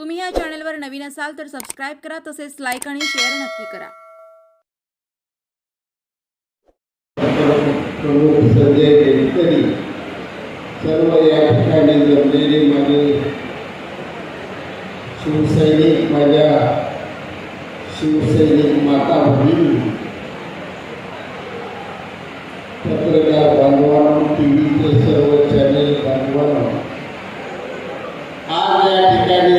तुम्ही या चॅनलवर नवीन असाल तर सबस्क्राईब करा तसेच लाईक आणि शेअर नक्की करा. सर्व या ठिकाणी जमलेले माझे शिवसैनिक माझ्या शिवसैनिक माता भगिनी पत्रकार बांधवांनो टी व्हीचे सर्व चॅनेल बांधवांनो आज या ठिकाणी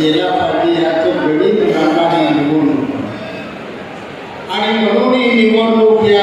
येला पाटी याचं गणित नाकारण्यात आणि म्हणून ही निवडणूक या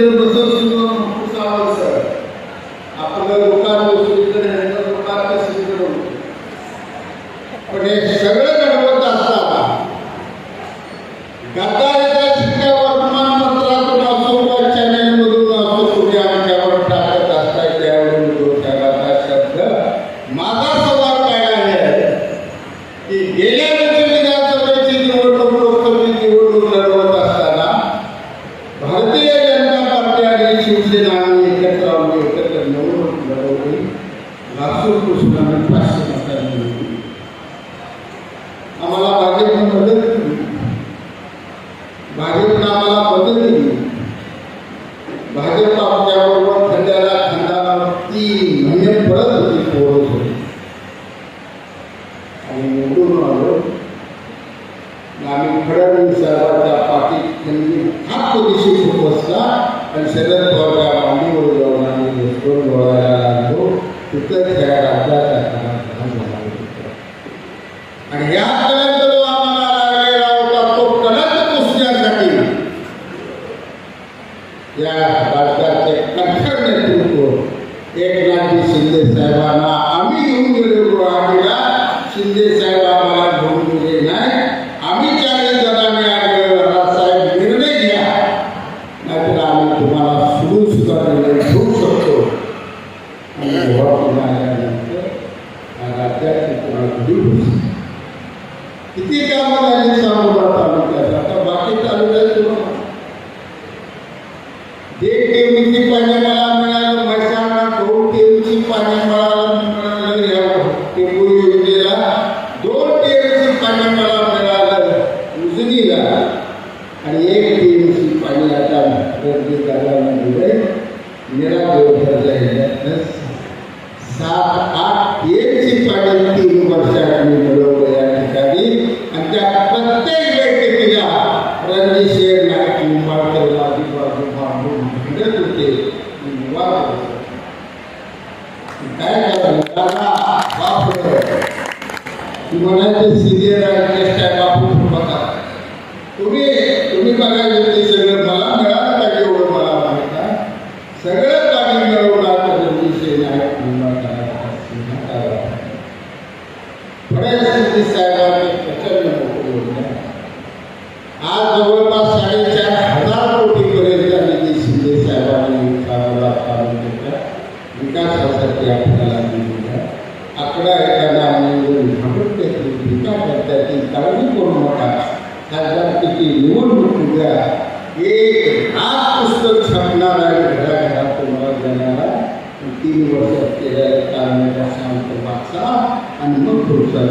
भाजपनं आम्हाला मदत दिली. भाजप आपल्याबरोबर खंड्याला खंडाला ती म्हणजे परत होती पोरत होती. आणि निवडून आलो. आम्ही फडणवीस साहेबांच्या पाठीत त्यांनी हात दिवशी खूप बसला. आणि शरद पवारच्या मांडीवर जाऊन आम्ही गोष्ट डोळायला लागलो. तिथं त्या राज्याच्या आणि या కూడా ఎక్కడన్నా అభివృద్ధి ఇంకా పెద్దది తొలగిపోను మాట దానికి నివడముగా ఏ ఆత్మస్థుత సమానారాయణ గ్రహణ కుమార్ జనాల तीन वर्ष केल्या कारणाच्या शांत वाचा आणि मग पुढचा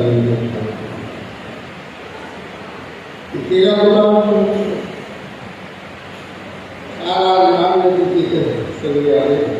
तिला बोलावं सगळे आले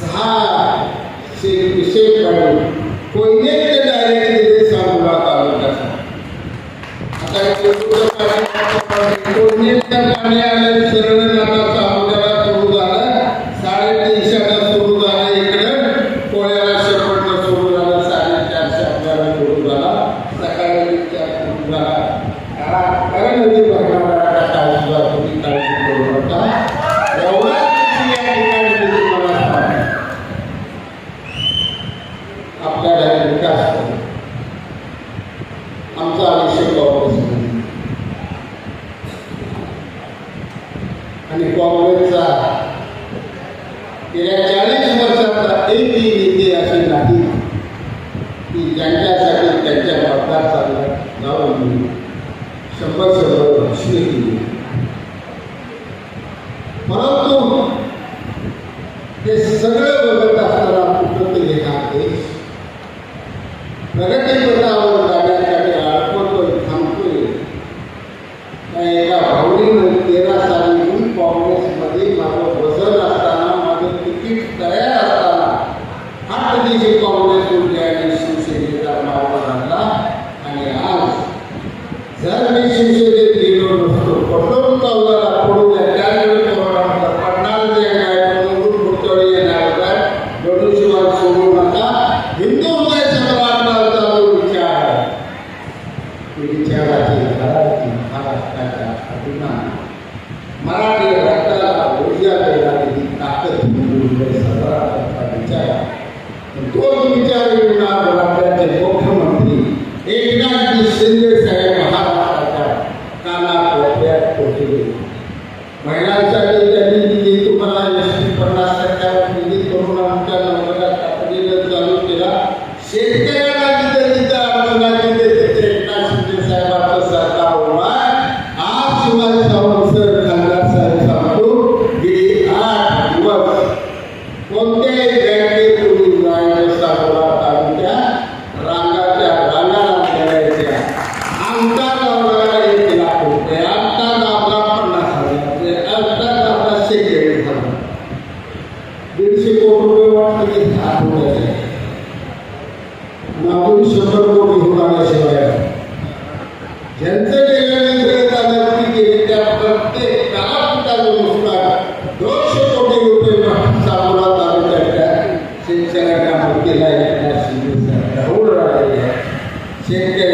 सहा शे विषय काढून कोयनेचे डायरेक्ट आता कोयनेच्या पाणी आलं सरळ जाणार सांगोल्याला सुरू झालं. साडेतीनशेला सुरू झालं इकडं पोळ्याला शेपटला सुरू झालं साडेचारशे आपल्याला झाला सकाळी चार सुरू झाला. कारण आणि काँग्रेसचा गेल्या चाळीस वर्षाचा एक नेते असे नाही की ज्यांच्यासाठी त्यांच्या मतदार चालला जाऊन शंभर शंभर लक्ष्य दिली परंतु ते सगळं बघत असताना कुठं ते देश प्रगतीवर दोन विचार येणार राज्याचे मुख्यमंत्री। एकनाथ डेढ़ से करोड़ वाट करके घाट हो गया है नागरिक शंकर को भी होता है शिवाय जनते कल्याणता व्यक्ति के त्या प्रत्येक कालापुटानुसार दोनशे कोटी रुपये सामोरा तालुक्याच्या शेतकऱ्यांना मुक्तीला येण्यास एवढं राहिले शेतकरी